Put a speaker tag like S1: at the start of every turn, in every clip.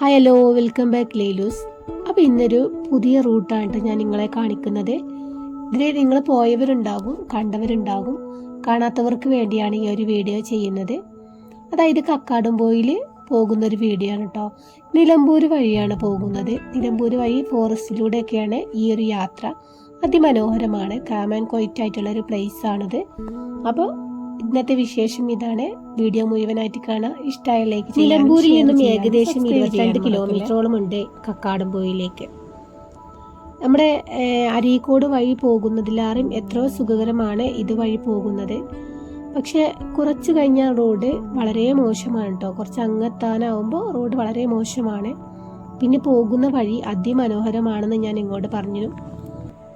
S1: Hi hello welcome back ലേലൂസ് അപ്പോൾ ഇന്നൊരു പുതിയ റൂട്ടാണ് ഞാൻ നിങ്ങളെ കാണിക്കുന്നത്. ഇതിൽ നിങ്ങൾ പോയവരുണ്ടാകും കണ്ടവരുണ്ടാകും കാണാത്തവർക്ക് വേണ്ടിയാണ് ഈ ഒരു വീഡിയോ ചെയ്യുന്നത്. അതായത് കക്കാടുംപോയിൽ പോകുന്ന ഒരു വീഡിയോ ആണ് കേട്ടോ നിലമ്പൂർ വഴിയാണ് പോകുന്നത്. നിലമ്പൂർ വഴി ഫോറസ്റ്റിലൂടെയൊക്കെയാണ് ഈ ഒരു യാത്ര. അതിമനോഹരമാണ്. കാം ആൻഡ് ക്വൈറ്റ് ആയിട്ടുള്ള ഒരു പ്ലേസ് ആണിത്. അപ്പോൾ ഇന്നത്തെ വിശേഷം ഇതാണ്. വീഡിയോ മുഴുവനായിട്ട് കാണാം. ഇഷ്ടമായ ലൈക്ക് നിലമ്പൂരിൽ നിന്നും ഏകദേശം ഇരുപത്തിരണ്ട് കിലോമീറ്ററോളം ഉണ്ട് കക്കാടംപോയിലേക്ക് നമ്മുടെ അരീക്കോട് വഴി പോകുന്നതിലാറും എത്രയോ സുഖകരമാണ് ഇതുവഴി പോകുന്നത്. പക്ഷെ കുറച്ച് കഴിഞ്ഞാൽ റോഡ് വളരെ മോശമാണ് കേട്ടോ കുറച്ച് അങ്ങെത്താനാവുമ്പോൾ റോഡ് വളരെ മോശമാണ്. പിന്നെ പോകുന്ന വഴി അതിമനോഹരമാണെന്ന് ഞാൻ ഇങ്ങോട്ട് പറഞ്ഞു.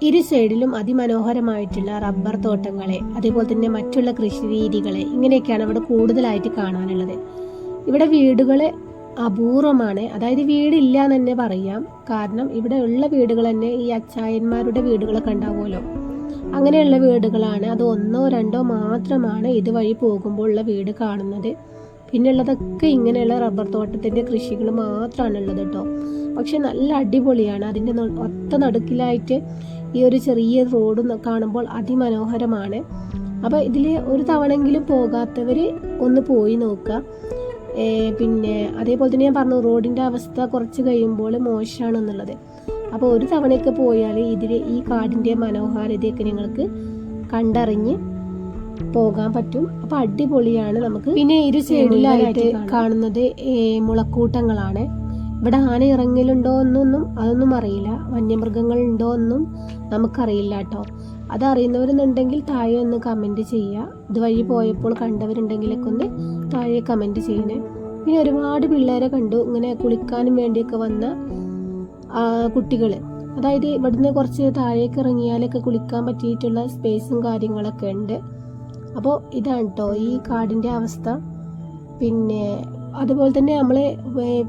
S1: ഇരു സൈഡിലും അതിമനോഹരമായിട്ടുള്ള റബ്ബർ തോട്ടങ്ങളെ അതേപോലെ തന്നെ മറ്റുള്ള കൃഷി രീതികളെ ഇങ്ങനെയൊക്കെയാണ് ഇവിടെ കൂടുതലായിട്ട് കാണാനുള്ളത്. ഇവിടെ വീടുകൾ അപൂർവമാണ്. അതായത് വീടില്ല എന്ന് തന്നെ പറയാം. കാരണം ഇവിടെ ഉള്ള വീടുകൾ തന്നെ ഈ അച്ചായന്മാരുടെ വീടുകളൊക്കെ ഉണ്ടാവുമല്ലോ. അങ്ങനെയുള്ള വീടുകളാണ്. അത് ഒന്നോ രണ്ടോ മാത്രമാണ് ഇതുവഴി പോകുമ്പോൾ ഉള്ള വീട് കാണുന്നത്. പിന്നെ ഉള്ളതൊക്കെ ഇങ്ങനെയുള്ള റബ്ബർ തോട്ടത്തിന്റെ കൃഷികൾ മാത്രമാണ് ഉള്ളത് കേട്ടോ. പക്ഷെ നല്ല അടിപൊളിയാണ്. അതിന്റെ ഒത്ത നടുക്കിലായിട്ട് ഈ ഒരു ചെറിയ റോഡ് കാണുമ്പോൾ അതിമനോഹരമാണ്. അപ്പോൾ ഇതിൽ ഒരു തവണയെങ്കിലും പോകാത്തവർ ഒന്ന് പോയി നോക്കുക. പിന്നെ അതേപോലെ തന്നെ ഞാൻ പറഞ്ഞു റോഡിന്റെ അവസ്ഥ കുറച്ച് കഴിയുമ്പോൾ മോശമാണെന്നുള്ളത് അപ്പോൾ ഒരു തവണയൊക്കെ പോയാൽ ഇതിൽ ഈ കാടിന്റെ മനോഹാരിതയൊക്കെ നിങ്ങൾക്ക് കണ്ടറിഞ്ഞ് പോകാൻ പറ്റും. അപ്പോൾ അടിപൊളിയാണ് നമുക്ക് പിന്നെ ഇരു സൈഡിലായിട്ട് കാണുന്നത് മുളക്കൂട്ടങ്ങളാണ്. ഇവിടെ ആന ഇറങ്ങലുണ്ടോ എന്നൊന്നും അതൊന്നും അറിയില്ല. വന്യമൃഗങ്ങൾ ഉണ്ടോ എന്നും നമുക്കറിയില്ല കേട്ടോ. അതറിയുന്നവരെന്നുണ്ടെങ്കിൽ താഴെ ഒന്ന് കമന്റ് ചെയ്യുക. ഇതുവഴി പോയപ്പോൾ കണ്ടവരുണ്ടെങ്കിലൊക്കെ ഒന്ന് താഴെ കമന്റ് ചെയ്യണേ. പിന്നെ ഒരുപാട് പിള്ളേരെ കണ്ടു. ഇങ്ങനെ കുളിക്കാനും വേണ്ടിയൊക്കെ വന്ന കുട്ടികൾ അതായത് ഇവിടുന്ന് കുറച്ച് താഴേക്ക് ഇറങ്ങിയാലൊക്കെ കുളിക്കാൻ പറ്റിയിട്ടുള്ള സ്പേസും കാര്യങ്ങളൊക്കെ ഉണ്ട്. അപ്പോൾ ഇതാണ് കേട്ടോ ഈ കാടിന്റെ അവസ്ഥ. പിന്നെ അതുപോലെ തന്നെ നമ്മൾ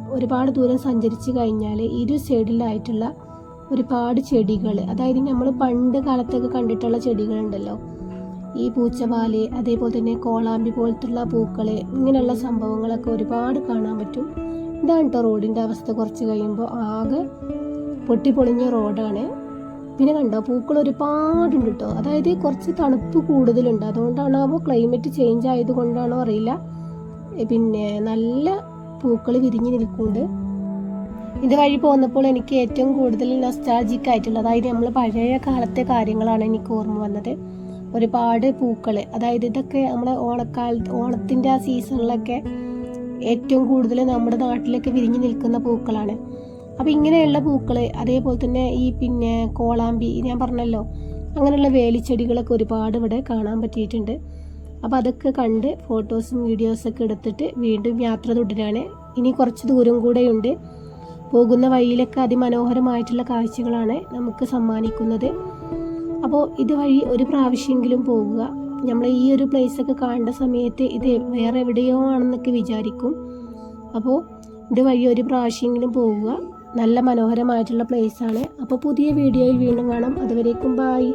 S1: ഒരുപാട് ദൂരം സഞ്ചരിച്ച് കഴിഞ്ഞാൽ ഇരു സൈഡിലായിട്ടുള്ള ഒരുപാട് ചെടികൾ അതായത് നമ്മൾ പണ്ട് കാലത്തൊക്കെ കണ്ടിട്ടുള്ള ചെടികളുണ്ടല്ലോ. ഈ പൂച്ചവാൽ അതേപോലെ തന്നെ കോളാമ്പി പോലത്തുള്ള പൂക്കൾ ഇങ്ങനെയുള്ള സംഭവങ്ങളൊക്കെ ഒരുപാട് കാണാൻ പറ്റും. ഇതാണ് കേട്ടോ റോഡിന്റെ അവസ്ഥ. കുറച്ച് കഴിയുമ്പോൾ ആകെ പൊട്ടിപ്പൊളിഞ്ഞ റോഡാണ്. പിന്നെ കണ്ടോ പൂക്കൾ ഒരുപാടുണ്ട് കേട്ടോ അതായത് കുറച്ച് തണുപ്പ് കൂടുതലുണ്ട്. അതുകൊണ്ടാണോ ക്ലൈമറ്റ് ചേഞ്ച് ആയതുകൊണ്ടാണോ അറിയില്ല. പിന്നെ നല്ല പൂക്കൾ വിരിഞ്ഞു നിൽക്കുന്നുണ്ട്. ഇത് വഴി പോന്നപ്പോൾ എനിക്ക് ഏറ്റവും കൂടുതൽ നൊസ്റ്റാൾജിക് ആയിട്ടുള്ള അതായത് നമ്മൾ പഴയ കാലത്തെ കാര്യങ്ങളാണ് എനിക്ക് ഓർമ്മ വന്നത്. ഒരുപാട് പൂക്കൾ അതായത് ഇതൊക്കെ നമ്മുടെ ഓണക്കാല ഓണത്തിന്റെ ആ സീസണിലൊക്കെ ഏറ്റവും കൂടുതൽ നമ്മുടെ നാട്ടിലൊക്കെ വിരിഞ്ഞു നിൽക്കുന്ന പൂക്കളാണ്. അപ്പോൾ ഇങ്ങനെയുള്ള പൂക്കൾ അതേപോലെ തന്നെ ഈ പിന്നെ കോളാമ്പി ഞാൻ പറഞ്ഞല്ലോ അങ്ങനെയുള്ള വേലിച്ചെടികളൊക്കെ ഒരുപാട് ഇവിടെ കാണാൻ പറ്റിയിട്ടുണ്ട്. അപ്പോൾ അതൊക്കെ കണ്ട് ഫോട്ടോസും വീഡിയോസൊക്കെ എടുത്തിട്ട് വീണ്ടും യാത്ര തുടരാണ്. ഇനി കുറച്ച് ദൂരം കൂടെയുണ്ട്. പോകുന്ന വഴിയിലൊക്കെ അതിമനോഹരമായിട്ടുള്ള കാഴ്ചകളാണ് നമുക്ക് സമ്മാനിക്കുന്നത്. അപ്പോൾ ഇതുവഴി ഒരു പ്രാവശ്യമെങ്കിലും പോകുക. നമ്മൾ ഈ ഒരു പ്ലേസൊക്കെ കാണേണ്ട സമയത്ത് ഇത് വേറെ എവിടെയോ ആണെന്നൊക്കെ വിചാരിക്കും. അപ്പോൾ ഇതുവഴി ഒരു പ്രാവശ്യമെങ്കിലും പോവുക നല്ല മനോഹരമായിട്ടുള്ള പ്ലേസാണ് അപ്പോൾ പുതിയ വീഡിയോയിൽ വീണ്ടും കാണാം. അതുവരേക്കും ബായ്